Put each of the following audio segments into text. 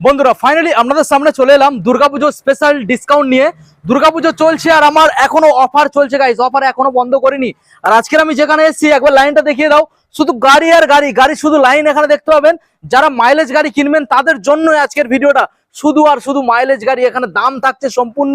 বন্ধুরা ফাইনালি আপনাদের সামনে চলে এলাম দুর্গাপুজো স্পেশাল ডিসকাউন্ট নিয়ে। দুর্গাপুজো চলছে আর আমার এখনও অফার চলছে গাইজ অফার এখনও বন্ধ করিনি। আর আজকের আমি যেখানে এসেছি, একবার লাইনটা দেখিয়ে দাও। শুধু গাড়ি আর গাড়ি গাড়ি শুধু লাইন এখানে দেখতে পাবেন। যারা মাইলেজ গাড়ি কিনবেন, তাদের জন্য আজকের ভিডিওটা শুধু আর শুধু মাইলেজ গাড়ি, এখানে দাম থাকছে সম্পূর্ণ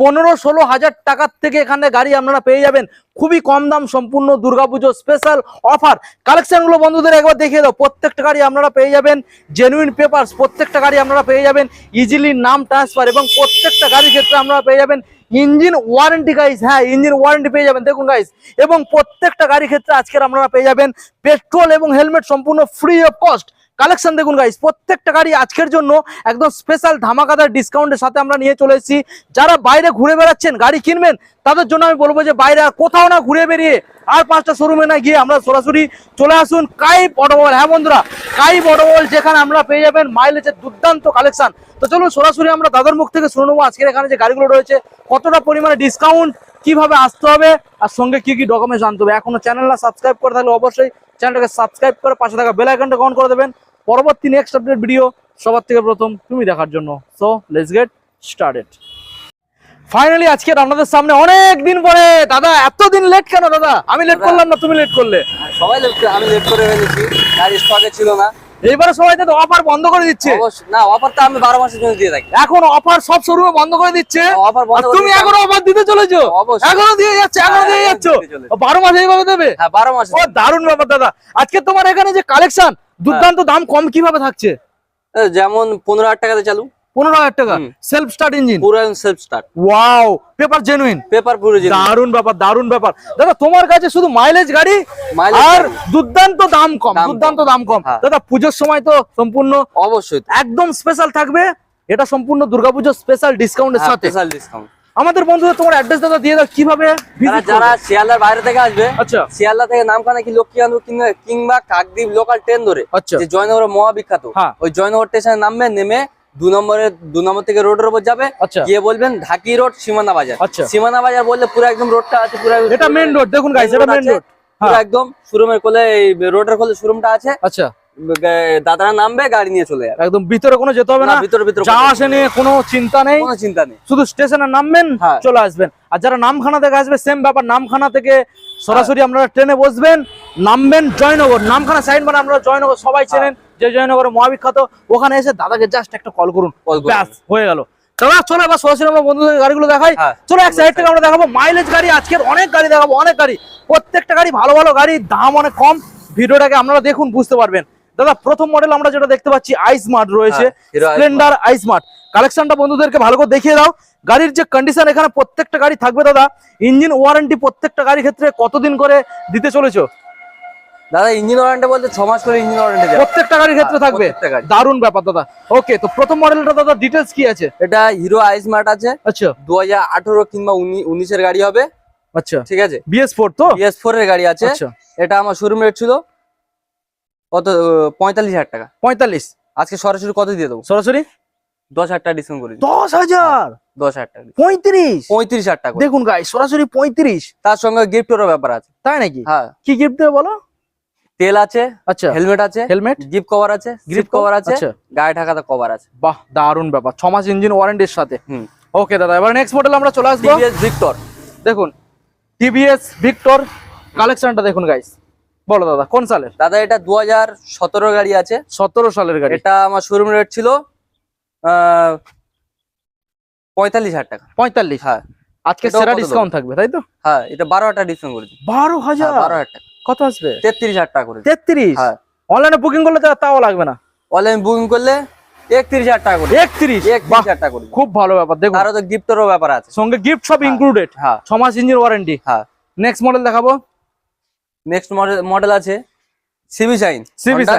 পনেরো ষোলো হাজার টাকার থেকে এখানে গাড়ি আপনারা পেয়ে যাবেন। খুবই কম দাম সম্পূর্ণ দুর্গাপুজো স্পেশাল অফার কালেকশনগুলো বন্ধুদের একবার দেখিয়ে দাও। প্রত্যেকটা গাড়ি আপনারা পেয়ে যাবেন। জেনুইন পেপারস প্রত্যেকটা গাড়ি আপনারা পেয়ে যাবেন। ইজিলি নাম ট্রান্সফার এবং প্রত্যেকটা গাড়ির ক্ষেত্রে আপনারা পেয়ে যাবেন। ইঞ্জিন ওয়ারেন্টি গাইস হ্যাঁ ইঞ্জিন ওয়ারেন্টি পেয়ে যাবেন। দেখুন গাইস এবং প্রত্যেকটা গাড়ির ক্ষেত্রে আজকের আপনারা পেয়ে যাবেন। পেট্রোল এবং হেলমেট সম্পূর্ণ ফ্রি অফ কস্ট কালেকশন দেখুন গাইস প্রত্যেকটা গাড়ি আজকের জন্য একদম স্পেশাল ধামাকাদার ডিসকাউন্টের সাথে আমরা নিয়ে চলে এসেছি। যারা বাইরে ঘুরে বেড়াচ্ছেন, গাড়ি কিনবেন, তাদের জন্য আমি বলব যে বাইরে আর কোথাও না ঘুরে বেরিয়ে আর পাঁচটা শোরুমে না গিয়ে আমরা সরাসরি চলে আসুন। কাইপ অটোমোবাইল হ্যাঁ বন্ধুরা, কাইপ অটোমোবাইল যেখানে আমরা পেয়ে যাবেন মাইলেজের দুর্দান্ত কালেকশন তো চলুন সরাসরি আমরা দাদার মুখ থেকে শুনে নেব আজকের এখানে যে গাড়িগুলো রয়েছে, কতটা পরিমাণে ডিসকাউন্ট কীভাবে আসতে হবে, আর সঙ্গে কি কি ডকুমেন্টস আনতে হবে। এখনও চ্যানেলটা সাবস্ক্রাইব করে থাকলে অবশ্যই চ্যানেলটাকে সাবস্ক্রাইব করে পাশে থাকা বেল আইকনটা অন করে দেবেন। পরবর্তী নেক্সট আপডেট ভিডিও সবার থেকে প্রথম তুমি দেখার জন্য। So let's get started finally আজকে আপনাদের সামনে অনেক দিন পরে। দাদা এতদিন লেট কেন দাদা? আমি লেট করলাম না তুমি লেট করলে। সবাই লেট করে- আমি লেট করে ফেলেছি। গাড়ি স্টকে ছিল না। এইবারে সবাই তো অফার বন্ধ করে দিচ্ছে। না অফার তো আমি বারো মাসের জন্য দিয়ে থাকি। এখন অফার সব শোরুমে বন্ধ করে দিচ্ছে। অফার তুমি এখনও অফার দিতে চলেছো। এখনও দিয়ে যাচ্ছে এখনও হ্যাঁ, দিয়ে যাচ্ছ? বারো মাস এইভাবে দেবে? হ্যাঁ বারো মাস। ও দারুণ ব্যাপার দাদা। আজকে তোমার এখানে যে কালেকশন দুর্দান্ত দাম কম কীভাবে থাকছে? যেমন পনেরো হাজার টাকাতে চালু। পনেরো হাজার টাকা। সেলফ স্টার্ট ইঞ্জিন পুরো self start wow paper genuine paper পুরো যে ব্যাপার দারুণ ব্যাপার। দাদা তোমার কাছে শুধু মাইলেজ গাড়ি আর দুর্দান্ত দাম কম দুর্দান্ত দাম কম। হ্যাঁ। দাদা পুজোর সময় তো সম্পূর্ণ অবশ্যই। একদম স্পেশাল থাকবে। এটা সম্পূর্ণ দুর্গাপুজোর স্পেশাল ডিসকাউন্টের সাথে। স্পেশাল ডিসকাউন্ট আমাদের বন্ধুদের তোমার অ্যাড্রেস দাদা দিয়ে দাও কীভাবে যারা শিয়ালদার বাইরে থেকে আসবে আচ্ছা। শিয়ালদা থেকে নামখানা কি লক্ষ্মীকান্ত কিংবা- কিংবা কাকদ্বীপ লোকাল ট্রেন ধরে আচ্ছা। যে জয়নগরের মহাবিখ্যাত হ্যাঁ। ওই জয়নগর স্টেশনে নামবে নেমে দু নম্বরে দু নম্বর থেকে রোডের উপর যাবে আচ্ছা। গিয়ে বলবেন ঢাকি রোড সীমানা বাজার। আচ্ছা। সীমানা বাজার বললে পুরো একদম রোডটা আছে পুরো এটা মেন রোড দেখুন গাইস এটা মেন রোড পুরো একদম শোরুমের কোলে এই রোডের কোলে শোরুমটা আছে। আচ্ছা। দাদারা নামবে গাড়ি নিয়ে চলে যাবে। একদম ভিতরে কোনো যেতে হবে না। ভিতরে ভিতরে যা আসে নিয়ে কোনো চিন্তা নেই। কোনো চিন্তা নেই। শুধু স্টেশনে নামবেন হ্যাঁ। চলে আসবেন। আর যারা নামখানা থেকে আসবে সেম ব্যাপার নামখানা থেকে সরাসরি আপনারা ট্রেনে বসবেন নামবেন জয়নগর। নামখানা সাইড মানে আপনারা জয়নগর সবাই চেনেন। যে জয়নগর মহাবিখ্যাত ওখানে এসে দাদাকে জাস্ট একটা কল করুন। ব্যাস হয়ে গেল। দাদা চলো এবার সরাসরি আমরা বন্ধুদের গাড়িগুলো দেখাই। হ্যাঁ। চলো এক সাইড থেকে আমরা দেখাবো মাইলেজ গাড়ি আজকের অনেক গাড়ি দেখাবো অনেক গাড়ি। প্রত্যেকটা গাড়ি ভালো ভালো গাড়ি দাম অনেক কম। ভিডিওটাকে আপনারা দেখুন বুঝতে পারবেন। দাদা প্রথম মডেল আমরা যেটা দেখতে পাচ্ছি রয়েছে। হ্যাঁ, স্প্লেন্ডার কালেকশনটা বন্ধুদেরকে ভালো করে দেখিয়ে দাও। গাড়ির যে কন্ডিশন এখানে প্রত্যেকটা গাড়ি থাকবে দাদা। ইঞ্জিন ওয়ারেন্টি প্রত্যেকটা গাড়ির ক্ষেত্রে কতদিন করে দিতে চলেছো? দাদা ইঞ্জিন ওয়ারেন্টি বলতে ছ মাস করে ইঞ্জিন ওয়ারেন্টি দেবে প্রত্যেকটা গাড়ির ক্ষেত্রে হ্যাঁ, থাকবে? দারুণ ব্যাপার দাদা। ওকে তো প্রথম মডেলটা দাদা ডিটেলস কি আছে? এটা হিরো আইস মার্ট আছে। আচ্ছা। দু হাজার আঠারো কিংবা উনি- উনিশের গাড়ি হবে। আচ্ছা। ঠিক আছে? বিএস ফোর তো? বিএস ফোর এর গাড়ি আছে। আচ্ছা। এটা আমার শোরুম রেট ছিল কত আহ, পঁয়তাল্লিশ হাজার টাকা। পঁয়তাল্লিশ? আজকে সরাসরি কত দিয়ে দেবো? সরাসরি? দশ হাজার টাকা ডিসকাউন্ট করে দিই। দশ হাজার? দশ হাজার টাকা পঁয়ত্রিশ? পঁয়ত্রিশ হাজার টাকা দেখুন গাই সরাসরি পঁয়ত্রিশ। তার সঙ্গে গিফটেরও ব্যাপার আছে। তাই নাকি? হ্যাঁ। কি গিফট দেবে বলো? তেল আছে আচ্ছা। হেলমেট আছে হেলমেট? গিফট কভার আছে গ্রিপ কভার আছে আচ্ছা। গায়ে ঢাকাতে কভার আছে। বাহ দারুণ ব্যাপার। ছ মাস ইঞ্জিন ওয়ারেন্টির সাথে। ওকে দাদা এবার নেক্সট মডেল আমরা চলে আসব। টিভিএস ভিক্টর দেখুন টিভিএস ভিক্টর কালেকশনটা দেখুন গাইস বলো দাদা কোন সালের? দাদা এটা দু হাজার সতেরো গাড়ি আছে। সতেরো সালের গাড়ি। এটা আমার শোরুম রেট ছিল পঁয়তাল্লিশ হাজার টাকা। পঁয়তাল্লিশ? হ্যাঁ। আজকে সেরা ডিসকাউন্ট থাকবে তাই তো? হ্যাঁ এটা বারো হাজার টাকা ডিসকাউন্ট করে বারো হাজার? হ্যাঁ, বারো হাজার টাকা। কত আসবে? তেত্রিশ হাজার টাকা করে। তেত্রিশ? হ্যাঁ। অনলাইনে বুকিং করলে তাও লাগবে না। অনলাইন বুকিং করলে একত্রিশ হাজার টাকা করে। একত্রিশ? হাজার টাকা করে। খুব ভালো ব্যাপার। তো গিফটেরও ব্যাপার আছে। সঙ্গে গিফট সব হ্যাঁ। ইনক্লুডেড হ্যাঁ। ছ মাস ইঞ্জিন ওয়ারেন্টি হ্যাঁ। নেক্সট মডেল দেখাবো। নেক্সট মডেল মডেল আছে সিবি সাইন।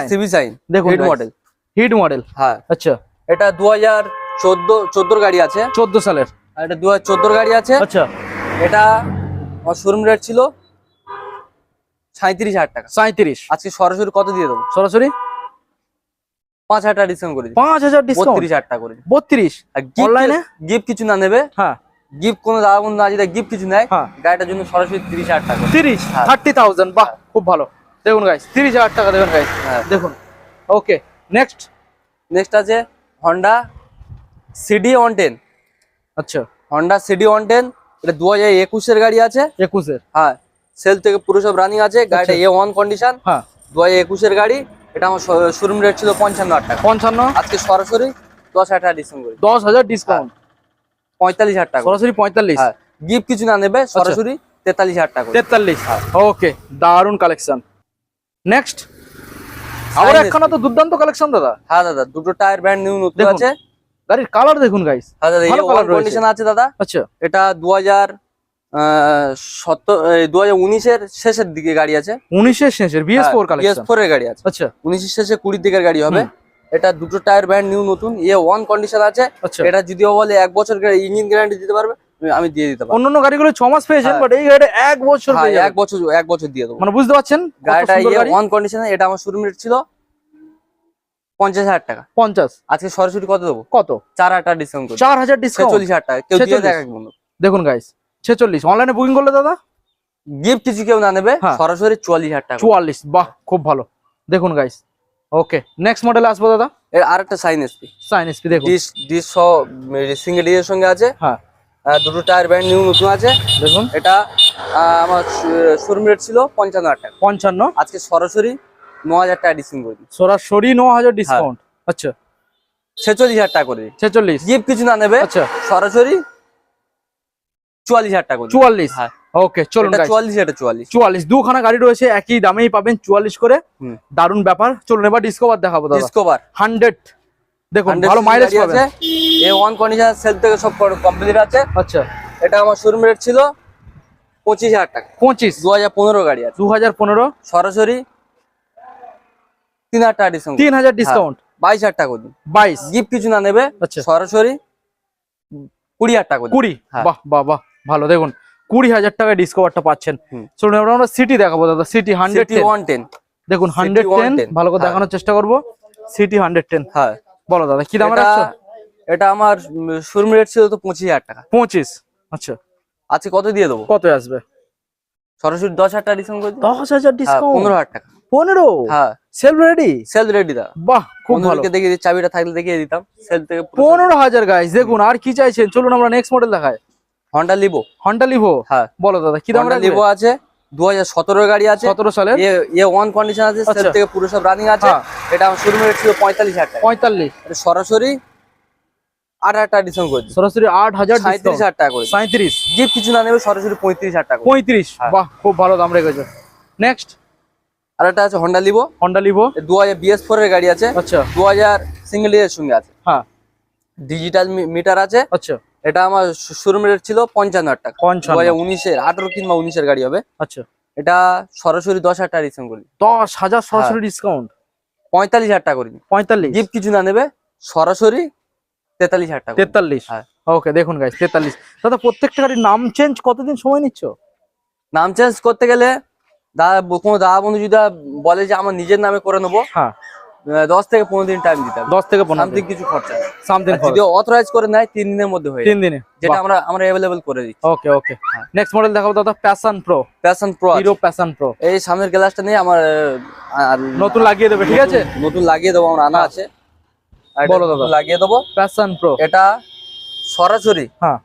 সিবি সাইন দেখুন হিট মডেল হিট মডেল হ্যাঁ। আচ্ছা। এটা দু হাজার চোদ্দ চোদ্দোর গাড়ি আছে। চোদ্দ সালের। এটা দু হাজার চোদ্দোর গাড়ি আছে। আচ্ছা। এটা আমার শোরুম রেট ছিল সাঁত্রিশ হাজার টাকা। সাঁত্রিশ আজকে সরাসরি কত দিয়ে দেবো? সরাসরি? পাঁচ হাজার টাকা ডিসকাউন্ট করে পাঁচ হাজার বত্রিশ হাজার টাকা করে বত্রিশ? গিফট কিছু না নেবে। হ্যাঁ। গিফট কোনো দাদা বন্ধু না গিফট কিছু নেয় হ্যাঁ। গাড়িটার জন্য সরাসরি তিরিশ হাজার টাকা তিরিশ? হ্যাঁ। Thirty thousand? বাহ খুব ভালো। দেখুন গাইস তিরিশ হাজার টাকা দেবেন গাইস হ্যাঁ। দেখুন। ওকে নেক্সট নেক্সট আছে হন্ডা সিডি ওয়ান টেন আচ্ছা। হন্ডা সিডি ওয়ান টেন এটা দু হাজার একুশের গাড়ি আছে। একুশের? হ্যাঁ। সেল থেকে পুরো সব রানিং আছে গাড়িটা এ ওয়ান কন্ডিশন হ্যাঁ। দু হাজার একুশের গাড়ি এটা আমার শোরুম রেট ছিল পঞ্চান্ন হাজার টাকা। পঞ্চান্ন? আজকে সরাসরি দশ হাজার টাকা ডিসকাউন্ট করি দশ হাজার ডিসকাউন্ট পঁয়তাল্লিশ হাজার টাকা সরাসরি পঁয়তাল্লিশ? হ্যাঁ। গিফট কিছু না নেবে সরাসরি তেতাল্লিশ হাজার টাকা তেতাল্লিশ? ওকে দারুণ কালেকশন নেক্সট আবার একখানা তো দুর্দান্ত কালেকশন দাদা। হ্যাঁ দাদা দুটো টায়ার ব্যান্ড নিউ নতুন আছে। গাড়ির কালার দেখুন গাইস হ্যাঁ দাদা রয়েছে। কন্ডিশন আছে দাদা। আচ্ছা। এটা দু হাজার সত্তর দু হাজার উনিশের শেষের দিকে গাড়ি আছে। উনিশের শেষের বিএস ফোর বিএস ফোর এর গাড়ি আছে। আচ্ছা। উনিশের শেষে কুড়ির দিকের গাড়ি হবে। এটা দুটো টায়ার ব্যান্ড নিউ নতুন। এ ওয়ান কন্ডিশন আছে। আচ্ছা। এটা যদিও বলে এক বছর ইঞ্জিন গ্যারান্টি দিতে পারবে আমি দিয়ে দিতে পারব। অন্যান্য গাড়িগুলো ছ মাস পেয়েছেন হ্যাঁ। বাট এই গাড়িটা এক বছর হ্যাঁ, এক বছর এক বছর দিয়ে দেবো। মানে বুঝতে পারছেন গাড়িটা ইয়ে ওয়ান কন্ডিশনে এটা আমার শোরুম রেট ছিল পঞ্চাশ হাজার টাকা। পঞ্চাশ। আজকে সরাসরি কত দেবো? কত? চার হাজার টাকা ডিসকাউন্ট চার হাজার ডিসকাউন্ট ছেচল্লিশ হাজার টাকা। কেউ দিয়ে 46 দেখ বন্ধু। দেখুন গাইস ছেচল্লিশ। অনলাইনে বুকিং করলে দাদা? গিফট কিছু কেউ না নেবে হ্যাঁ। সরাসরি চুয়াল্লিশ হাজার টাকা। চুয়াল্লিশ। বাহ খুব ভালো। দেখুন গাইস ওকে নেক্সট মডেলে আসব দাদা? এর আরেকটা সাইন এসপি সাইন এসপি দেখুন। ডিস ডিস সিঙ্গেল ডিসের সঙ্গে আছে। হ্যাঁ। দুটো টায়ার ব্যান্ড নিউ নতুন আছে। দেখুন। এটা আমার শোরুম রেট ছিল পঞ্চান্ন হাজার টাকা। পঞ্চান্ন। আজকে সরাসরি ন হাজার টাকা ডিসকাউন্ট করে দিই সরাসরি ন হাজার ডিসকাউন্ট আচ্ছা। ছেচল্লিশ হাজার টাকা করে দিই ছেচল্লিশ। গিফট কিছু না নেবে। আচ্ছা। সরাসরি চুয়াল্লিশ হাজার টাকা চুয়াল্লিশ? হ্যাঁ। ওকে চলুন এটা চুয়াল্লিশ এটা চুয়াল্লিশ। চুয়াল্লিশ। দুখানা গাড়ি রয়েছে একই দামেই পাবেন চুয়াল্লিশ করে। দারুণ ব্যাপার। চলুন এবার ডিসকভার দেখাবো ডিসকভার হান্ড্রেড। দেখুন ভালো মাইলেজ পাবেন। এ ওয়ান কন্ডিশন সেল থেকে সব কমপ্লিট আছে। আচ্ছা। এটা আমার শোরুম রেট ছিল পঁচিশ হাজার টাকা। পঁচিশ। দু হাজার পনেরো গাড়ি আছে। দু হাজার পনেরো। সরাসরি তিন হাজার টাকা ডিসকাউন্ট তিন হাজার ডিসকাউন্ট বাইশ হাজার টাকা দিন। বাইশ। গিফট কিছু না নেবে। আচ্ছা। সরাসরি কুড়ি হাজার টাকা কুড়ি। হ্যাঁ। বাহ বাহ বাহ। ভালো। দেখুন কুড়ি হাজার টাকায় ডিসকভারটা পাচ্ছেন। এবার আমরা সিটি দেখাবো দাদা। সিটি হান্ড্রেড ওয়ান টেন দেখুন হান্ড্রেড টেন ভালো করে হ্যাঁ। দেখানোর চেষ্টা করব। সিটি হান্ড্রেড টেন হ্যাঁ। বলো দাদা কি দামের এটা এটা আমার শোরুম রেট ছিল তো পঁচিশ হাজার টাকা। পঁচিশ। আচ্ছা। আজকে কত দিয়ে দেবো? কত আসবে? সরাসরি দশ হাজার টাকা ডিসকাউন্ট করে দশ হাজার হ্যাঁ, ডিসকাউন্ট পনেরো হাজার টাকা। পনেরো? হ্যাঁ। সেলফ রেডি রেডি দা বাহ খুব ভালো। দেখিয়ে চাবিটা থাকলে দেখিয়ে দিতাম। সেল থেকে পনেরো হাজার গাইস দেখুন আর কি চাইছেন? চলুন আমরা নেক্সট মডেল দেখাই। হন্ডা লিবো হন্ডা লিভো হ্যাঁ। বলো দাদা কি দাম লিবো আছে দু হাজার সতেরো গাড়ি আছে। সতেরো সালের এ ওয়ান কন্ডিশন আছে সেল আচ্ছা। থেকে পুরো সব রানিং আছে। হ্যাঁ। এটা রেট ছিল টাকা। এটা সরাসরি ডিসকাউন্ট করে সরাসরি টাকা করে কিছু না নেবে সরাসরি পঁয়ত্রিশ হাজার টাকা করে। পঁয়ত্রিশ। হ্যাঁ। বাহ খুব ভালো দাম রেখেছে। নেক্সট আর আছে হন্ডা লিবো হন্ডা লিভো এর গাড়ি আছে। আচ্ছা। সিঙ্গেল এর সঙ্গে আছে। হ্যাঁ। ডিজিটাল মিটার আছে। আচ্ছা। এটা আমার শোরুম রেট ছিল পঞ্চান্ন হাজার টাকা। পঞ্চান্ন উনিশের আঠারো কিংবা উনিশের গাড়ি হবে। আচ্ছা। এটা সরাসরি দশ হাজার টাকা ডিসকাউন্ট করি। দশ হাজার সরাসরি হ্যাঁ। ডিসকাউন্ট পঁয়তাল্লিশ হাজার টাকা করে। পঁয়তাল্লিশ? গিফট কিছু না নেবে সরাসরি তেতাল্লিশ হাজার টাকা তেতাল্লিশ? হ্যাঁ। ওকে দেখুন গাইস তেতাল্লিশ। দাদা প্রত্যেকটা গাড়ির নাম চেঞ্জ কতদিন সময় নিচ্ছ? নাম চেঞ্জ করতে গেলে দাদা কোনো দাদা বন্ধু যদি বলে যে আমার নিজের নামে করে নেব হ্যাঁ। দশ থেকে পনেরো দিন টাইম দিতে হবে। দশ থেকে পনেরো সামথিং কিছু খরচা সামথিং যদি অথরাইজ করে নেয় তিন দিনের মধ্যে হয়ে তিন দিনে। যেটা আমরা আমরা অ্যাভেলেবল করে দিচ্ছি। ওকে ওকে নেক্সট মডেল দেখাবো দাদা Passion Pro Passion Pro Hero Passion Pro এই সামনের গ্লাসটা নিয়ে আমার নতুন লাগিয়ে দেবে ঠিক আছে? নতুন- লাগিয়ে দেবো আমার আনা হ্যাঁ। আছে। বলো দাদা। লাগিয়ে দেবো। প্যাশন প্রো এটা সরাসরি হ্যাঁ।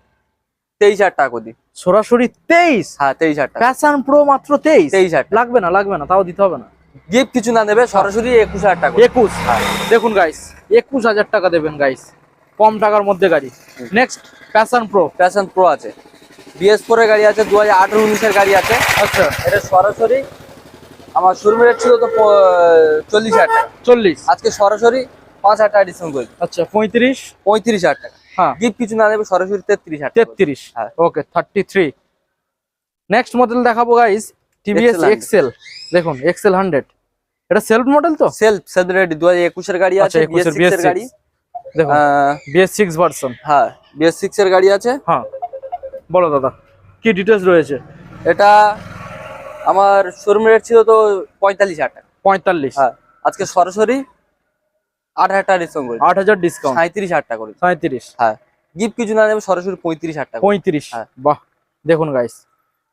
তেইশ হাজার টাকা দিই সরাসরি তেইশ? হ্যাঁ তেইশ হাজার টাকা। প্যাশন প্রো মাত্র তেইশ? তেইশ হাজার লাগবে না লাগবে না তাও দিতে হবে না। গিফট কিছু না নেবে সরাসরি একুশ হাজার টাকা। একুশ? দেখুন গাইস একুশ হাজার টাকা দেবেন গাইস কম টাকার মধ্যে গাড়ি। Next Passion Pro Passion Pro আছে। বিএস ফোর এর গাড়ি আছে দু হাজার আঠারো উনিশের গাড়ি আছে। আচ্ছা। এটা সরাসরি আমার শোরুম রেট ছিল তো চল্লিশ হাজার টাকা। চল্লিশ। আজকে সরাসরি পাঁচ হাজার টাকা ডিসকাউন্ট করে। আচ্ছা পঁয়ত্রিশ? পঁয়ত্রিশ হাজার টাকা। হ্যাঁ। গিফট কিছু না নেবে সরাসরি তেত্রিশ হাজার তেত্রিশ। হ্যাঁ। Okay thirty three next model দেখাবো গাইস টিভিএস এক্সেল দেখুন এক্সেল হান্ড্রেড এটা সেলফ মডেল তো? সেলফ সেলফ রেডি দু হাজার একুশের গাড়ি আচ্ছা আছে বিএস সিক্স বিএস এর গাড়ি। দেখুন আহ, বিএস সিক্স ভার্সন হ্যাঁ বিএস সিক্স এর গাড়ি আছে। হ্যাঁ। বলো দাদা কি ডিটেলস রয়েছে? এটা আমার শোরুম রেট ছিল তো পঁয়তাল্লিশ হাজার টাকা। পঁয়তাল্লিশ। হ্যাঁ আজকে সরাসরি আট হাজার টাকা ডিসকাউন্ট আট হাজার ডিসকাউন্ট সাঁত্রিশ হাজার টাকা সাঁত্রিশ। হ্যাঁ গিফট কিছু না নেবে সরাসরি পঁয়ত্রিশ হাজার টাকা। পঁয়ত্রিশ। হ্যাঁ। বাহ দেখুন গাইস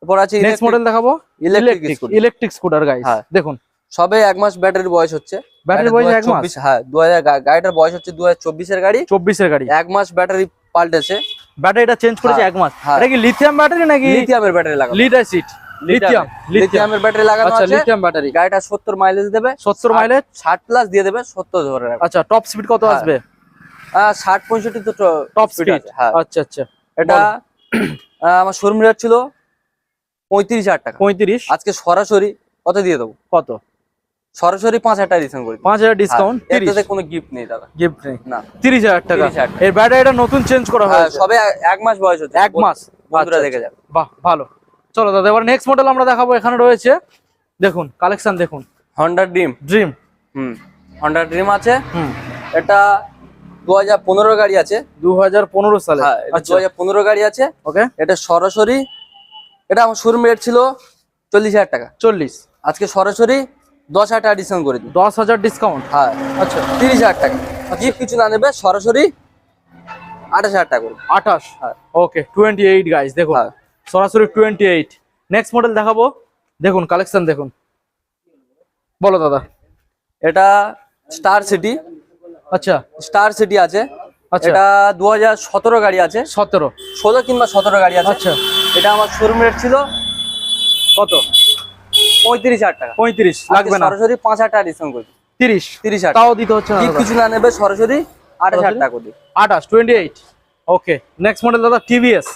এরপর আছে নেক্সট মডেল দেখাবো? Electric electric scooter guys. দেখুন। সবে এক মাস ব্যাটারির বয়স হচ্ছে। ব্যাটারি বয়স এক মাস? হ্যাঁ দু হাজার গাড়িটার বয়স হচ্ছে দু হাজার চব্বিশের গাড়ি। চব্বিশের গাড়ি। এক মাস ব্যাটারি পাল্টেছে। ব্যাটারিটা চেঞ্জ করেছে হ্যাঁ, এক মাস। হ্যাঁ। এটা কি লিথিয়াম ব্যাটারি নাকি? লিথিয়ামের ব্যাটারি লাগানো। লিড অ্যাসিড লিথিয়াম লিথিয়াম লিথিয়ামের ব্যাটারি লাগানো আচ্ছা আছে। লিথিয়াম ব্যাটারি গাড়িটা সত্তর মাইলেজ দেবে। 70 মাইলেজ ষাট প্লাস দিয়ে দেবে সত্তর ধরে রাখবে। আচ্ছা টপ স্পিড কত হ্যাঁ। আসবে? আহ, ষাট পঁয়ষট্টি তো টপ স্পিড হ্যাঁ। আচ্ছা আচ্ছা। এটা আমার শোরুম রেট ছিল পঁয়ত্রিশ হাজার টাকা। পঁয়ত্রিশ। আজকে সরাসরি কত দিয়ে দেবো? কত? সরাসরি পাঁচ হাজার টাকা ডিসকাউন্ট করে। পাঁচ হাজার ডিসকাউন্ট হ্যাঁ, এটাতে কোনো গিফট নেই দাদা। গিফট নেই। না। তিরিশ হাজার টাকা। 30,000 টাকা। এর ব্যাটারিটা নতুন চেঞ্জ করা হ্যাঁ, সবে এক- মাস বয়স হচ্ছে। এক মাস। বন্ধুরা আচ্ছা, দেখে যাবে বাহ ভালো। চলো দাদা এবার নেক্সট মডেল আমরা দেখাবো। এখানে রয়েছে দেখুন কালেকশন দেখুন। Honda Dream Dream hmm. Honda Dream আছে। হুম। এটা দু হাজার পনেরো গাড়ি আছে। দু হাজার পনেরো সালে। হ্যাঁ দু আচ্ছা। হাজার পনেরো গাড়ি আছে। ওকে এটা সরাসরি এটা আমার শোরুম রেট ছিল চল্লিশ হাজার টাকা। চল্লিশ। আজকে সরাসরি দশ হাজার টাকা ডিসকাউন্ট করে দিই দশ হাজার ডিসকাউন্ট হ্যাঁ। আচ্ছা। তিরিশ হাজার টাকা। গিফট কিছু না নেবে সরাসরি আঠাশ হাজার টাকা করে আঠাশ? হ্যাঁ। ওকে টোয়েন্টি এইট গাইস দেখুন। হ্যাঁ। সরাসরি টোয়েন্টি এইট নেক্সট মডেল দেখাবো। দেখুন কালেকশন দেখুন। বলো দাদা। এটা স্টার সিটি আচ্ছা। স্টার সিটি আছে। আচ্ছা এটা দু হাজার সতেরো গাড়ি আছে। সতেরো। ষোলো কিংবা সতেরো গাড়ি আছে। আচ্ছা। এটা আমার শোরুম রেট ছিল কত? পঁয়ত্রিশ হাজার টাকা। পঁয়ত্রিশ লাগবে না। সরাসরি পাঁচ হাজার টাকা ডিসকাউন্ট করে দিই। তিরিশ তিরিশ তাও দিতে হচ্ছে না কিছু না নেবে সরাসরি আঠাশ হাজার টাকা করে। আঠাশ twenty eight okay next model দাদা টিভিএস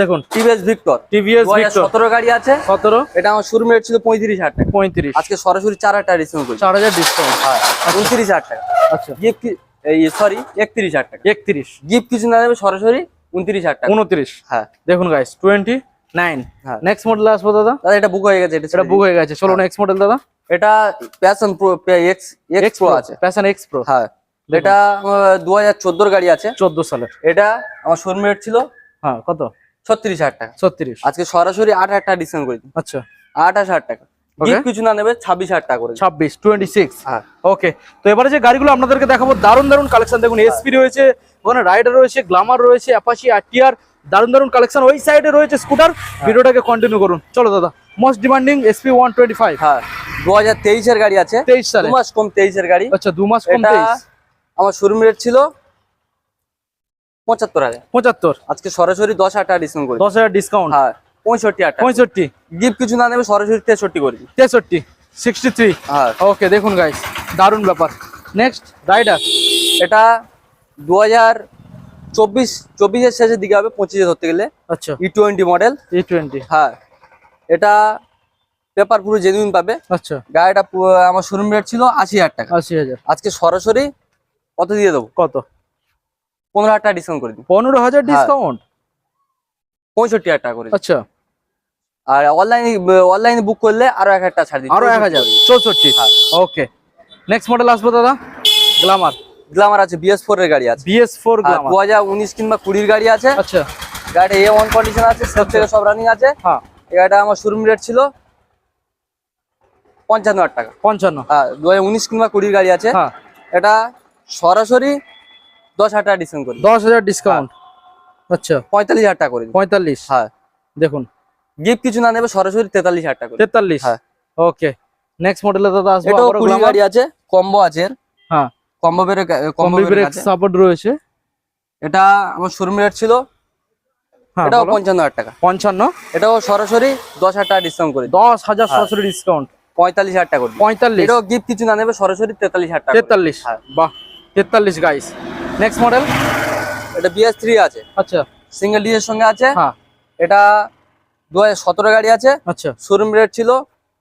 দেখুন। টিভিএস ভিক্টর টিভিএস ভিক্টর সতেরো গাড়ি আছে। সতেরো। এটা আমার শোরুম ছিল পঁয়ত্রিশ হাজার টাকা। পঁয়ত্রিশ। আজকে সরাসরি চার হাজার টাকা ডিসকাউন্ট করি চার হাজার ডিসকাউন্ট হ্যাঁ উনত্রিশ হাজার টাকা। আচ্ছা। গিফট এই সরি একত্রিশ হাজার টাকা। একত্রিশ। গিফট কিছু না নেবে সরাসরি উনত্রিশ হাজার টাকা। উনত্রিশ। হ্যাঁ। দেখুন গাইস টোয়েন্টি নাইন হ্যাঁ। নেক্সট মডেল আসব দাদা? দাদা এটা বুক হয়ে গেছে এটা বুক হয়ে গেছে। চলো নেক্সট মডেল দাদা। এটা Passion Pro X X Pro আছে। প্যাশন এক্স প্রো হ্যাঁ। এটা দু হাজার চোদ্দোর গাড়ি আছে। চোদ্দ সালের। এটা আমার শোরুম রেট ছিল হ্যাঁ কত? ছত্রিশ হাজার টাকা। ছত্রিশ। আজকে সরাসরি আট হাজার টাকা ডিসকাউন্ট করে আচ্ছা। আঠাশ হাজার টাকা. গিফট কিছু না নেবে ছাব্বিশ হাজার টাকা করে দিই। ছাব্বিশ টোয়েন্টি সিক্স হ্যাঁ। ওকে তো এবারে যে গাড়িগুলো আপনাদেরকে দেখাবো দারুণ দারুণ কালেকশন দেখুন এসপি রয়েছে ওখানে রাইডার রয়েছে গ্লামার রয়েছে অ্যাপাচি আরটিআর দারুণ দারুণ কালেকশন ওই সাইডে রয়েছে স্কুটার ভিডিওটাকে কন্টিনিউ করুন। চলো দাদা most demanding SP one twenty five হ্যাঁ দু হাজার তেইশের গাড়ি আছে। তেইশ দু সালে মাস কম তেইশের গাড়ি। আচ্ছা দু মাস কম এটা তেইশ। আমার শোরুম রেট ছিল পঁচাত্তর হাজার। পঁচাত্তর। আজকে সরাসরি দশ হাজার টাকা ডিসকাউন্ট। দশ হাজার ডিসকাউন্ট হ্যাঁ। পঁয়ষট্টি পঁয়ষট্টি। গিফট কিছু না নেবে সরাসরি তেষট্টি করে। তেষট্টি সিক্সটি থ্রি হ্যাঁ। ওকে দেখুন গাইস দারুণ ব্যাপার। নেক্সট রাইডার এটা দু হাজার চব্বিশ চব্বিশের শেষের দিকে হবে পঁচিশে ধরতে গেলে। আচ্ছা। E twenty model E twenty হ্যাঁ। এটা পেপার পুরো জেনুইন পাবে। আচ্ছা। গাড়িটা আমার শোরুম রেট ছিল আশি হাজার টাকা। আশি হাজার। আজকে সরাসরি কত দিয়ে দেবো? কত? পনেরো হাজার টাকা ডিসকাউন্ট করে দিই পনেরো হাজার হ্যাঁ। ডিসকাউন্ট পঁয়ষট্টি হাজার টাকা করে আচ্ছা। আর অনলাইনে অনলাইনে বুক করলে আরও এক হাজার ছাড় দিই আরও এক হাজার? চৌষট্টি? হ্যাঁ। ওকে নেক্সট মডেল আসব দাদা? গ্লামার গ্লামার আছে বিএস ফোর এর গাড়ি আছে। বিএস ফোর দু হাজার উনিশ কিংবা কুড়ির গাড়ি আছে। আচ্ছা। গাড়িটা এ ওয়ান কন্ডিশন আছে সব থেকে সব রানিং আছে। হ্যাঁ। এই গাড়িটা আমার শোরুম রেট ছিল পঞ্চান্ন হাজার টাকা। পঞ্চান্ন। হ্যাঁ দু হাজার উনিশ কিংবা কুড়ির গাড়ি আছে। হ্যাঁ। এটা সরাসরি দশ হাজার টাকা ডিসকাউন্ট করি দশ হাজার ডিসকাউন্ট আচ্ছা। পঁয়তাল্লিশ হাজার টাকা করে। পঁয়তাল্লিশ। হ্যাঁ। দেখুন। গিফট কিছু না নেবে সরাসরি তেতাল্লিশ হাজার টাকা তেতাল্লিশ? হ্যাঁ। ওকে নেক্সট মডেলে দাদা আসব এটাও গ্লামার গাড়ি আছে কম্বো আছে। হ্যাঁ। কম্বো বের কম্বো ব্রেক সাপোর্ট রয়েছে। এটা আমার শোরুম রেট ছিল হ্যাঁ এটাও পঞ্চান্ন হাজার টাকা। পঞ্চান্ন? এটাও সরাসরি দশ হাজার টাকা ডিসকাউন্ট করে দশ হাজার হ্যাঁ। সরাসরি ডিসকাউন্ট পঁয়তাল্লিশ হাজার টাকা করে পঁয়তাল্লিশ। এটাও গিফট কিছু না নেবে সরাসরি তেতাল্লিশ হাজার টাকা তেতাল্লিশ। হ্যাঁ। বাহ তেতাল্লিশ গাইস নেক্সট মডেল এটা বিএস থ্রি আছে। আচ্ছা। সিঙ্গেল ডিজের সঙ্গে আছে। হ্যাঁ। এটা দু হাজার সতেরো গাড়ি আছে। আচ্ছা। শোরুম রেট ছিল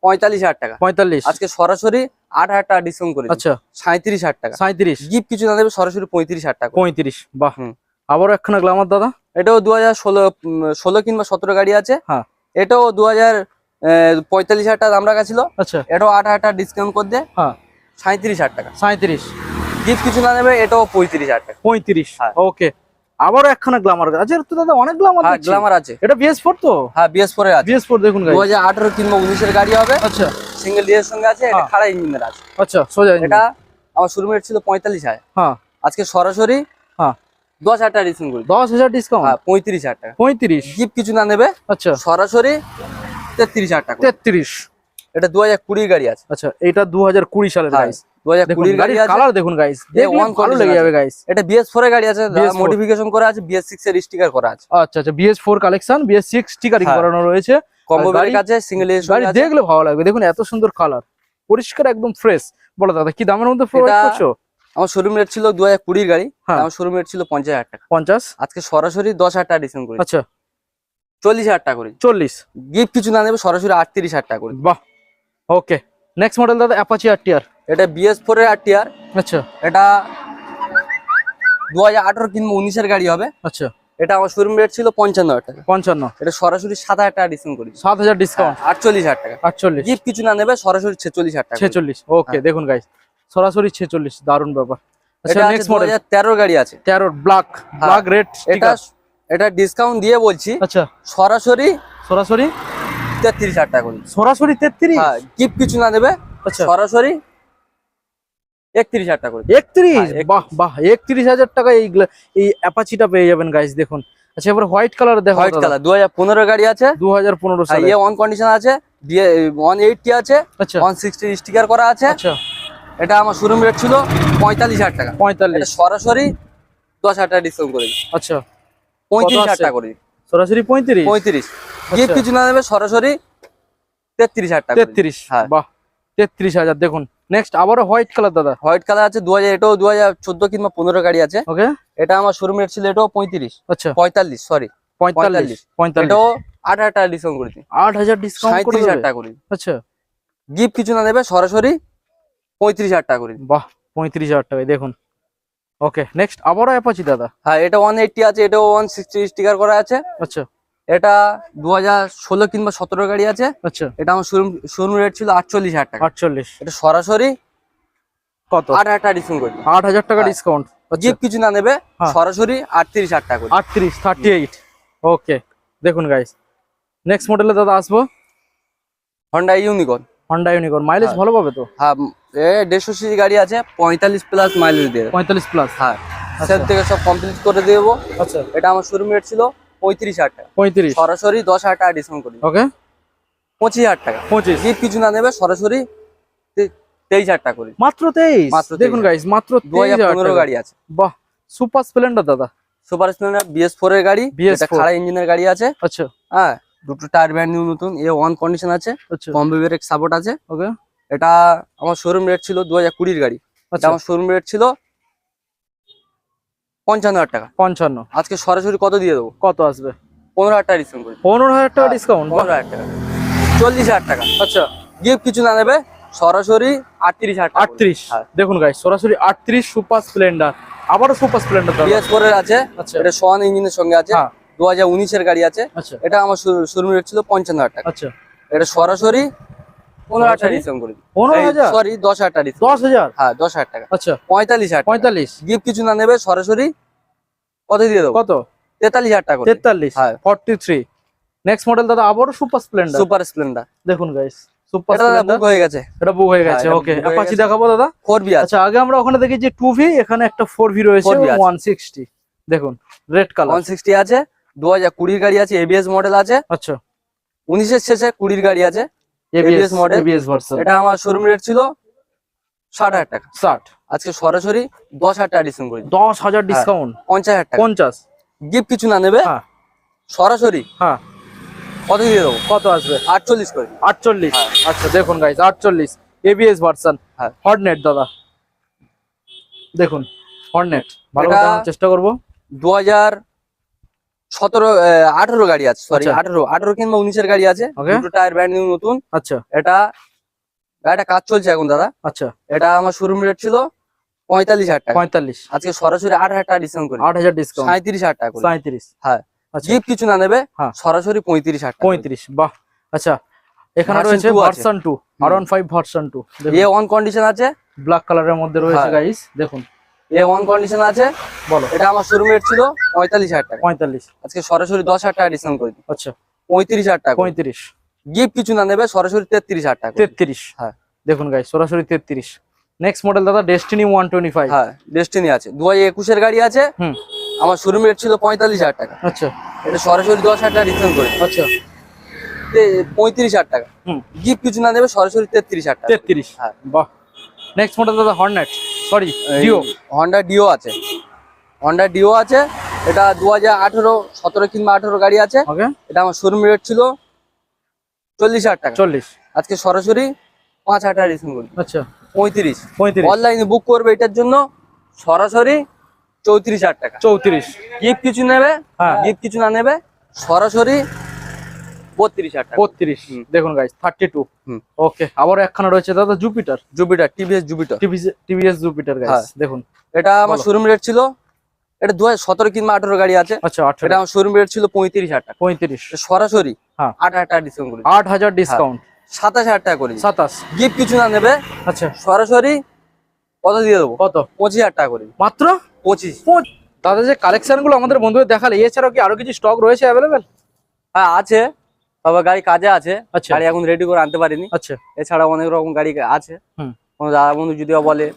পঁয়তাল্লিশ হাজার টাকা। পঁয়তাল্লিশ। আজকে সরাসরি আট হাজার টাকা ডিসকাউন্ট করে আচ্ছা। সাঁত্রিশ হাজার টাকা। সাঁত্রিশ। গিফট কিছু না দেবে সরাসরি পঁয়ত্রিশ হাজার টাকা। পঁয়ত্রিশ। বাহ। আবারও একখানা গ্লামার দাদা। এটাও দু হাজার ষোলো ষোলো কিংবা সতেরো গাড়ি আছে। হ্যাঁ। এটাও দু হাজার পঁয়তাল্লিশ হাজার টাকা দাম রাখা ছিল। আচ্ছা। এটাও আট হাজার টাকা ডিসকাউন্ট করে দিয়ে হ্যাঁ। সাঁত্রিশ হাজার টাকা। সাঁত্রিশ। গিফট কিছু না নেবে এটাও পঁয়ত্রিশ হাজার টাকা। পঁয়ত্রিশ। হ্যাঁ। ওকে আবারও একখানা গ্লামার আচ্ছা তো দাদা অনেক গ্লামার হ্যাঁ দেখছি। গ্লামার আছে। এটা বিএস ফোর তো? হ্যাঁ বিএস ফোরে আছে। বিএস ফোর দেখুন দু গাইস হাজার আঠারো কিংবা উনিশের গাড়ি হবে। আচ্ছা। সিঙ্গেল ডিজের সঙ্গে আছে এটা হ্যাঁ। খাড়া ইঞ্জিনের আছে। আচ্ছা সোজা। এটা আমার শুরু রেট ছিল পঁয়তাল্লিশ হাজার। হ্যাঁ। আজকে সরাসরি হ্যাঁ। দশ হাজার টাকা ডিসকাউন্ট করি দশ হাজার ডিসকাউন্ট হ্যাঁ পঁয়ত্রিশ হাজার টাকা। পঁয়ত্রিশ? গিফট কিছু না নেবে। আচ্ছা। সরাসরি তেত্রিশ হাজার টাকা তেত্রিশ। এটা দু হাজার কুড়ির গাড়ি আছে। আচ্ছা এটা দু হাজার কুড়ি সালের হ্যাঁ, গাইস দু হাজার দেখুন কুড়ির গাড়ি গাড়ির কালার দেখুন গাইস এ ভালো লেগে যাবে গাইস এটা বিএস ফোর এর গাড়ি আছে BS4 মডিফিকেশন করা আছে বিএস সিক্স এর স্টিকার করা আছে। আচ্ছা আচ্ছা BS four collection BS six stickering হ্যাঁ। করানো রয়েছে। কম্বো ব্রেক আছে সিঙ্গেল গাড়ি দেখলে ভালো লাগবে। দেখুন এত সুন্দর কালার পরিষ্কার একদম ফ্রেশ বলো দাদা কি দামের মধ্যে প্রোভাইড করছ? আমার শোরুম রেট ছিল দু হাজার কুড়ির গাড়ি। হ্যাঁ। আমার শোরুম রেট ছিল পঞ্চাশ হাজার টাকা। পঞ্চাশ? আজকে সরাসরি দশ হাজার টাকা ডিসকাউন্ট করি আচ্ছা। চল্লিশ হাজার টাকা করি। চল্লিশ। গিফট কিছু না নেবে সরাসরি আটত্রিশ হাজার টাকা করি। বাহ। ওকে নেক্সট মডেল দাদা অ্যাপাচি আর টিআর এটা বিএস ফোর এর আরটিআর আচ্ছা। এটা দু হাজার আঠারো কিংবা উনিশের গাড়ি হবে। আচ্ছা। এটা আমার শোরুম রেট ছিল পঞ্চান্ন হাজার টাকা। পঞ্চান্ন। এটা সরাসরি সাত হাজার টাকা ডিসকাউন্ট করি। সাত হাজার ডিসকাউন্ট আটচল্লিশ হাজার টাকা। আটচল্লিশ। গিফট কিছু না নেবে সরাসরি ছেচল্লিশ হাজার টাকা ছেচল্লিশ। ওকে হ্যাঁ। দেখুন গাইস সরাসরি ছেচল্লিশ দারুণ ব্যাপার। আচ্ছা নেক্সট মডেল তেরোর গাড়ি আছে। তেরো ব্ল্যাক ব্ল্যাক রেড এটা এটা ডিসকাউন্ট দিয়ে বলছি আচ্ছা। সরাসরি সরাসরি তেত্রিশ হাজার টাকা করি। সরাসরি তেত্রিশ? হ্যাঁ গিফট কিছু না নেবে আচ্ছা। সরাসরি একত্রিশ হাজার টাকা করি। একত্রিশ? হ্যাঁ, বাহ বাহ একত্রিশ হাজার টাকা এই এই অ্যাপাচিটা পেয়ে যাবেন গাইস দেখুন। আচ্ছা এবার হোয়াইট কালার দেখো হোয়াইট কালার দু হাজার পনেরো গাড়ি আছে। দু হাজার পনেরো সালে। ইয়ে ওয়ান কন্ডিশন আছে ওয়ান এইটটি আছে ওয়ান সিক্সটি স্টিকার করা আছে। আচ্ছা। এটা আমার শোরুম রেট ছিল পঁয়তাল্লিশ হাজার টাকা। পঁয়তাল্লিশ। সরাসরি দশ হাজার টাকা ডিসকাউন্ট করে আচ্ছা। পঁয়ত্রিশ হাজার টাকা করে সরাসরি পঁয়ত্রিশ? পঁয়ত্রিশ। গিফট কিছু না নেবে সরাসরি তেত্রিশ হাজার টাকা তেত্রিশ হ্যাঁ। বাহ তেত্রিশ হাজার। দেখুন নেক্সট আবারও হোয়াইট কালার দাদা। হোয়াইট কালার আছে দু হাজার এটাও দু হাজার চোদ্দ কিংবা পনেরো গাড়ি আছে। ওকে এটা আমার শোরুম রেট ছিল এটাও পঁয়ত্রিশ। আচ্ছা। পঁয়তাল্লিশ সরি পঁয়তাল্লিশ পঁয়তাল্লিশ। এটাও আট হাজার টাকা ডিসকাউন্ট করে দিই। আট হাজার ডিসকাউন্ট করে সাঁত্রিশ হাজার টাকা করে আচ্ছা। গিফট কিছু না নেবে সরাসরি পঁয়ত্রিশ হাজার টাকা করে দিই। বাহ পঁয়ত্রিশ হাজার টাকায় দেখুন। ওকে নেক্সট আবারও অ্যাপাচি দাদা। হ্যাঁ এটা ওয়ান এইটটি আছে এটাও ওয়ান সিক্সটি স্টিকার করা আছে। আচ্ছা। এটা দু হাজার ষোলো কিংবা সতেরো গাড়ি আছে। আচ্ছা। এটা আমার শোরুম শোরুম রেট ছিল আটচল্লিশ হাজার টাকা। আটচল্লিশ। এটা সরাসরি কত? আট হাজার টাকা ডিসকাউন্ট করে আট হাজার টাকা হ্যাঁ। ডিসকাউন্ট আচ্ছা। গিফট কিছু না নেবে হ্যাঁ। সরাসরি আটত্রিশ হাজার টাকা আটত্রিশ থার্টি এইট ওকে দেখুন গাইস নেক্সট মডেলে দাদা আসব। Honda Unicorn Honda Unicorn mileage হ্যাঁ। ভালো পাবে তো? হ্যাঁ এ দেড়শো সিসি গাড়ি আছে পঁয়তাল্লিশ প্লাস মাইলেজ দিয়ে দেবে। পঁয়তাল্লিশ প্লাস হ্যাঁ। আচ্ছা। সেখান থেকে সব কমপ্লিট করে দেবো। আচ্ছা। এটা আমার শোরুম রেট ছিল পঁয়ত্রিশ হাজার টাকা। পঁয়ত্রিশ। সরাসরি দশ হাজার টাকা ডিসকাউন্ট করে। ওকে। পঁচিশ হাজার টাকা। পঁচিশ। গিফট কিছু না নেবে সরাসরি তেইশ হাজার টাকা করে। মাত্র তেইশ? মাত্র দেখুন গাইস মাত্র দু হাজার হাজার পনেরো টাকা। গাড়ি আছে। বাহ সুপার স্প্লেন্ডার দাদা। সুপার স্প্লেন্ডার বিএস ফোর এর গাড়ি BS4 এটা খাড়া ইঞ্জিনের গাড়ি আছে। আচ্ছা। হ্যাঁ দুটো টায়ার নিউ নতুন এ ওয়ান কন্ডিশন আছে। আচ্ছা। কম্বি ব্রেক সাপোর্ট আছে। ওকে। এটা আমার শোরুম রেট ছিল দু হাজার কুড়ির গাড়ি। আচ্ছা। আমার শোরুম রেট ছিল পঞ্চান্ন হাজার টাকা। পঞ্চান্ন। আজকে সরাসরি কত দিয়ে দেবো? কত আসবে? পনেরো হাজার টাকা ডিসকাউন্ট করে। পনেরো হাজার টাকা ডিসকাউন্ট পনেরো হাজার টাকা। চল্লিশ হাজার টাকা। আচ্ছা। গিফট কিছু না নেবে সরাসরি আটত্রিশ হাজার আটত্রিশ। হ্যাঁ। দেখুন গাইস সরাসরি আটত্রিশ সুপার স্প্লেন্ডার। আবারও সুপার স্প্লেন্ডার বিএস ফোর এর আছে। আচ্ছা। এটা সোয়ান ইঞ্জিনের সঙ্গে আছে। হ্যাঁ। দু হাজার উনিশের গাড়ি আছে। আচ্ছা। এটা আমার শোরুম রেট ছিল পঞ্চান্ন হাজার টাকা। আচ্ছা। এটা সরাসরি সরাসরি? হ্যাঁ আচ্ছা। কত দিয়ে দেবো? কত? তেতাল্লিশ হাজার টাকা তেতাল্লিশ। হ্যাঁ। ফর্টি থ্রি নেক্সট মডেল দাদা আবারও সুপার স্প্লেন্ডার সুপার স্প্লেন্ডার দেখুন গাইস সুপার স্প্লেন্ডার হয়ে গেছে। এটা বুক হয়ে হ্যাঁ, গেছে ওকে অ্যাপাচি দেখাবো দাদা। আচ্ছা আগে আমরা ওখানে দেখেছি টু ভি এখানে একটা ফোর ভি রয়েছে 4V ওয়ান সিক্সটি দেখুন রেড কালার ওয়ান সিক্সটি আছে দু হাজার কুড়ির গাড়ি আছে এবিএস মডেল আছে। আচ্ছা। উনিশের শেষে কুড়ির গাড়ি আছে। এবিএস। মডেল এবিএস ভার্সন এটা আমার শোরুম রেট ছিল ষাট হাজার টাকা। ষাট। আজকে সরাসরি দশ হাজার টাকা ডিসকাউন্ট করে। দিই। দশ হাজার ডিসকাউন্ট পঞ্চাশ হাজার টাকা। পঞ্চাশ। গিফট কিছু না নেবে? হ্যাঁ। সরাসরি? হ্যাঁ। কত দিয়ে দেবো? কত আসবে? আটচল্লিশ করে। দিই। আটচল্লিশ আচ্ছা দেখুন গাইস আটচল্লিশ। এবিএস ভার্সন হ্যাঁ। হর্নেট দাদা। দেখুন হর্নেট ভালো চেষ্টা করব। দু হাজার সতেরো আঠারো গাড়ি আছে সরি আচ্ছা। আঠারো আঠারো কিংবা উনিশের গাড়ি আছে দুটো টায়ার ব্র্যান্ড নিউ নতুন। আচ্ছা। এটা গাড়িটা কাজ চলছে এখন দাদা। আচ্ছা। এটা আমার শোরুম রেট ছিল পঁয়তাল্লিশ হাজার টাকা। পঁয়তাল্লিশ। আজকে সরাসরি আট হাজার টাকা ডিসকাউন্ট করি। আট হাজার ডিসকাউন্ট সাঁত্রিশ হাজার টাকা সাঁত্রিশ হ্যাঁ। আচ্ছা। গিফট কিছু না নেবে হ্যাঁ। সরাসরি পঁয়ত্রিশ হাজার টাকা পঁয়ত্রিশ বাহ। আচ্ছা। এখানে রয়েছে version two R one five version two A one condition আছে। ব্ল্যাক কালারের মধ্যে রয়েছে হ্যাঁ। গাইস দেখুন। এ ওয়ান কন্ডিশন আছে। বলো। এটা আমার শোরুম রেট ছিল পঁয়তাল্লিশ হাজার টাকা। পঁয়তাল্লিশ। আজকে সরাসরি দশ হাজার টাকা ডিসকাউন্ট করে দিই আচ্ছা। পঁয়ত্রিশ হাজার টাকা পঁয়ত্রিশ। গিফট কিছু না নেবে সরাসরি তেত্রিশ হাজার টাকা তেত্রিশ। হ্যাঁ। দেখুন গাইস সরাসরি তেত্রিশ। নেক্সট মডেল দাদা ডেস্টিনি ওয়ান টোয়েন্টি ফাইভ হ্যাঁ ডেস্টিনি আছে। দু হাজার একুশের গাড়ি আছে। হুম। আমার শোরুম রেট ছিল পঁয়তাল্লিশ হাজার টাকা। আচ্ছা। এটা সরাসরি দশ হাজার টাকা ডিসকাউন্ট করে আচ্ছা। তে- পঁয়ত্রিশ হাজার টাকা। হুম। গিফট কিছু না দেবে সরাসরি তেত্রিশ হাজার টাকা। তেত্রিশ। হ্যাঁ। বাহ। নেক্সট মডেল দাদা Hornet sorry Dio Honda Dio আছে। হন্ডা ডিও আছে এটা দু হাজার আঠেরো সতেরো কিংবা আঠেরো গাড়ি আছে। এটা আমার শোরুম রেট ছিল চল্লিশ হাজার টাকা। চল্লিশ। আজকে সরাসরি পাঁচ হাজার টাকা করি আচ্ছা। পঁয়ত্রিশ। পঁয়ত্রিশ। অনলাইনে বুক করবে এটার জন্য সরাসরি চৌত্রিশ হাজার টাকা। চৌত্রিশ। গিফট কিছু নেবে হ্যাঁ। গিফট কিছু না নেবে সরাসরি বত্রিশ হাজার বত্রিশ। দেখুন থার্টি টু ওকে আবার একখানা রয়েছে দাদা Jupiter Jupiter TVS Jupiter TVS Jupiter হ্যাঁ। দেখুন। এটা আমার শোরুম রেট ছিল এটা দু হাজার সতেরো কিংবা আঠেরো গাড়ি আছে। আচ্ছা এটা আমার শোরুম রেট ছিল পঁয়ত্রিশ হাজার টাকা। পঁয়ত্রিশ। সরাসরি হ্যাঁ। আট হাজার টাকা ডিসকাউন্ট করি আট হাজার ডিসকাউন্ট সাতাশ হাজার টাকা করি সাতাশ। গিফট কিছু না নেবে। আচ্ছা। সরাসরি কত দিয়ে দেবো? কত? পঁচিশ হাজার টাকা করি। মাত্র? পঁচিশ। দাদা যে কালেকশনগুলো আমাদের বন্ধুদের দেখালে এছাড়াও কি আরও কিছু স্টক রয়েছে অ্যাভেলেবেল হ্যাঁ আছে। তবে গাড়ি কাজে আছে আচ্ছা। গাড়ি এখন রেডি করে আনতে পারিনি। আচ্ছা। এছাড়া অনেক রকম গাড়ি আছে। কোনো দাদা বন্ধু যদিও বলে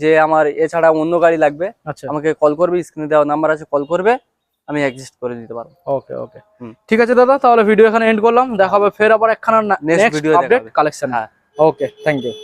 যে আমার এছাড়া অন্য গাড়ি লাগবে আচ্ছা। আমাকে কল করবে স্ক্রিনে দেওয়া নাম্বার আছে কল করবে আমি অ্যাডজাস্ট করে দিতে পারব। ওকে ওকে ঠিক আছে দাদা তাহলে ভিডিও এখানে এন্ড করলাম। দেখা হবে ফের আবার একখানা নেক্সট ভিডিও আপডেট কালেকশন হ্যাঁ। Okay thank you